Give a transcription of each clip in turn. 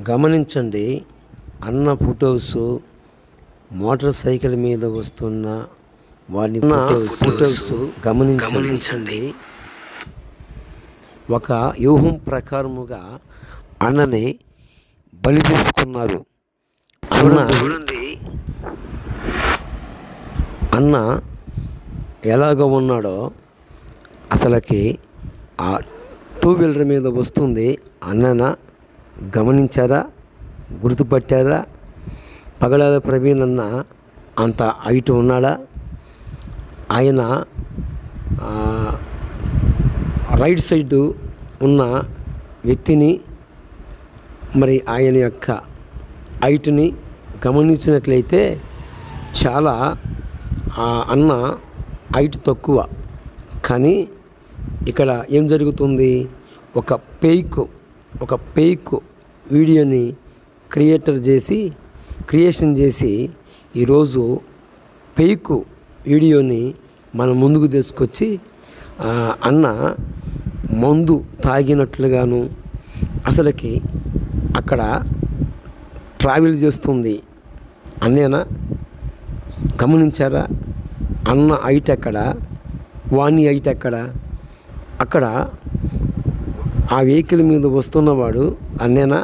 గమనించండి అన్న photos motor cycle మీద వస్తున్న వారి ఫొటోస్ గమనించండి. ఒక వ్యూహం ప్రకారముగా అన్నని బలి తీసుకున్నారు. అన్న అన్న ఎలాగ ఉన్నాడో అసలకి ఆ టూ వీలర్ మీద వస్తుంది అన్నన గమనించారా? గుర్తుపట్టారా? పగడాల ప్రవీణ్ అన్న అంత హైట్ ఉన్నాడా? ఆయన రైట్ సైడ్ ఉన్న వ్యక్తిని మరి ఆయన యొక్క హైట్ని గమనించినట్లయితే చాలా ఆ అన్న హైట్ తక్కువ. కానీ ఇక్కడ ఏం జరుగుతుంది? ఒక పేక్ ఒక పేక్ వీడియోని క్రియేటర్ చేసి క్రియేషన్ చేసి ఈరోజు పెయికు వీడియోని మన ముందుకు తీసుకొచ్చి ఆ, అన్న మందు తాగినట్లుగాను అసలుకి అక్కడ ట్రావెల్ చేస్తుంది. అన్నేనా? గమనించారా? అన్న హైట్ ఎక్కడ? వాణి హైట్ ఎక్కడ? అక్కడ ఆ వెహికల్ మీద వస్తున్నవాడు అన్నేనా?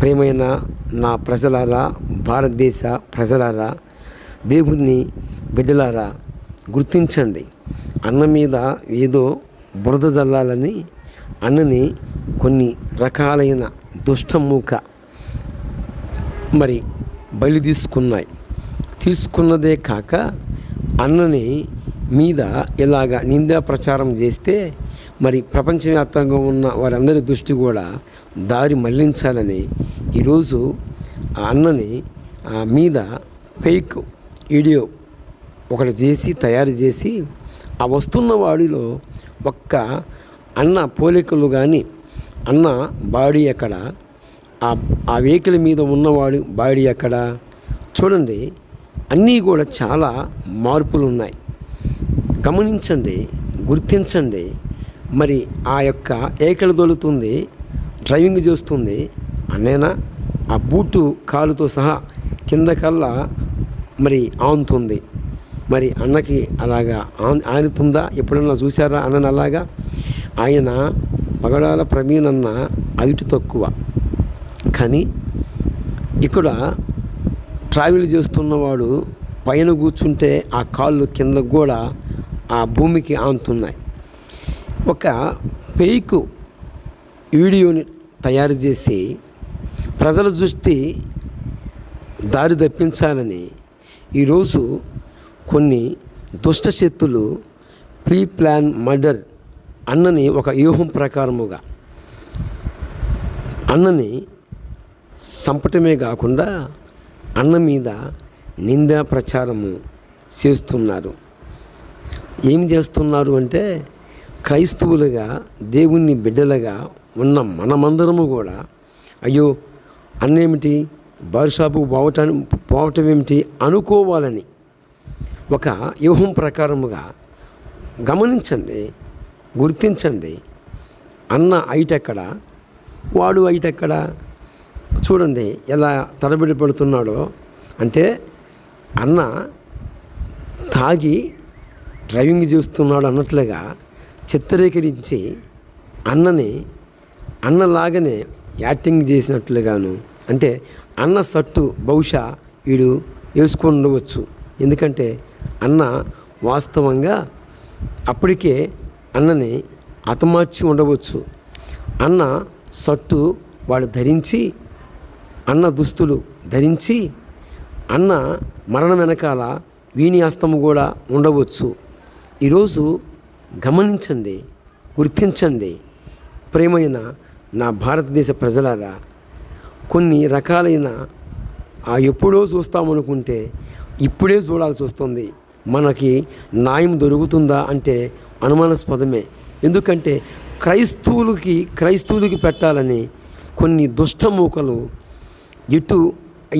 ప్రేమైన నా ప్రజలారా భారతదేశ ప్రజలారా దేవుని బిడ్డలారా గుర్తించండి. అన్న మీద ఏదో బురద జల్లాలని అన్నని కొన్ని రకాలైన దుష్టమూక మరి బలి తీసుకున్నాయి. తీసుకున్నదే కాక అన్నని మీద ఇలాగ నిందా ప్రచారం చేస్తే మరి ప్రపంచవ్యాప్తంగా ఉన్న వారందరి దృష్టి కూడా దారి మళ్ళించాలని ఈరోజు ఆ అన్నని ఆ మీద ఫేక్ వీడియో ఒకటి చేసి తయారు చేసి ఆ వస్తున్న వాడిలో ఒక్క అన్న పోలికలు కానీ అన్న బాడీ ఎక్కడ? ఆ ఆ వెహికల్ మీద ఉన్నవాడు బాడీ ఎక్కడ? చూడండి అన్నీ కూడా చాలా మార్పులు ఉన్నాయి గమనించండి గుర్తించండి. మరి ఆ యొక్క ఏకలు దొలుతుంది డ్రైవింగ్ చేస్తుంది అన్నేనా ఆ బూటు కాలుతో సహా కిందకల్లా మరి ఆనుతుంది. మరి అన్నకి అలాగా ఆన్ ఆనుతుందా? ఎప్పుడన్నా చూసారా అన్నని అలాగా? ఆయన పగడాల ప్రవీణ్ అన్న హైట్ తక్కువ. కానీ ఇక్కడ ట్రావెల్ చేస్తున్నవాడు పైన కూర్చుంటే ఆ కాళ్ళు కింద కూడా ఆ భూమికి ఆనుతున్నాయి. ఒక పేకు వీడియోని తయారు చేసి ప్రజల దృష్టి దారి తప్పించాలని ఈరోజు కొన్ని దుష్ట శక్తులు ప్రీ ప్లాన్ మర్డర్ అన్నని ఒక వ్యూహం ప్రకారముగా అన్నని చంపటమే కాకుండా అన్న మీద నిందా ప్రచారము చేస్తున్నారు. ఏం చేస్తున్నారు అంటే క్రైస్తవులుగా దేవుణ్ణి బిడ్డలుగా ఉన్న మనమందరము కూడా అయ్యో అన్నేమిటి? బార్ షాపుకు పోవటానికి పోవటం ఏమిటి? అనుకోవాలని ఒక వ్యూహం ప్రకారముగా గమనించండి గుర్తించండి. అన్న ఐటెక్కడ వాడు ఐటెక్కడ చూడండి ఎలా తడబిడి పడుతున్నాడో. అంటే అన్న తాగి డ్రైవింగ్ చేస్తున్నాడు అన్నట్లుగా చిత్రీకరించి అన్నని అన్నలాగానే యాక్టింగ్ చేసినట్లుగాను. అంటే అన్న సట్టు బహుశా వీడు వేసుకొని ఉండవచ్చు ఎందుకంటే అన్న వాస్తవంగా అప్పటికే అన్నని అతమార్చి ఉండవచ్చు. అన్న సట్టు వాడు ధరించి అన్న దుస్తులు ధరించి అన్న మరణం వెనకాల వీణి హస్తము కూడా ఉండవచ్చు. ఈరోజు గమనించండి గుర్తించండి. ప్రేమైన నా భారతదేశ ప్రజలారా కొన్ని రకాలైన ఆ ఎప్పుడో చూస్తామనుకుంటే ఇప్పుడే చూడాల్సి వస్తుంది. మనకి న్యాయం దొరుకుతుందా అంటే అనుమానాస్పదమే. ఎందుకంటే క్రైస్తవులకి క్రైస్తవులకి పెట్టాలని కొన్ని దుష్టమూకలు ఎటు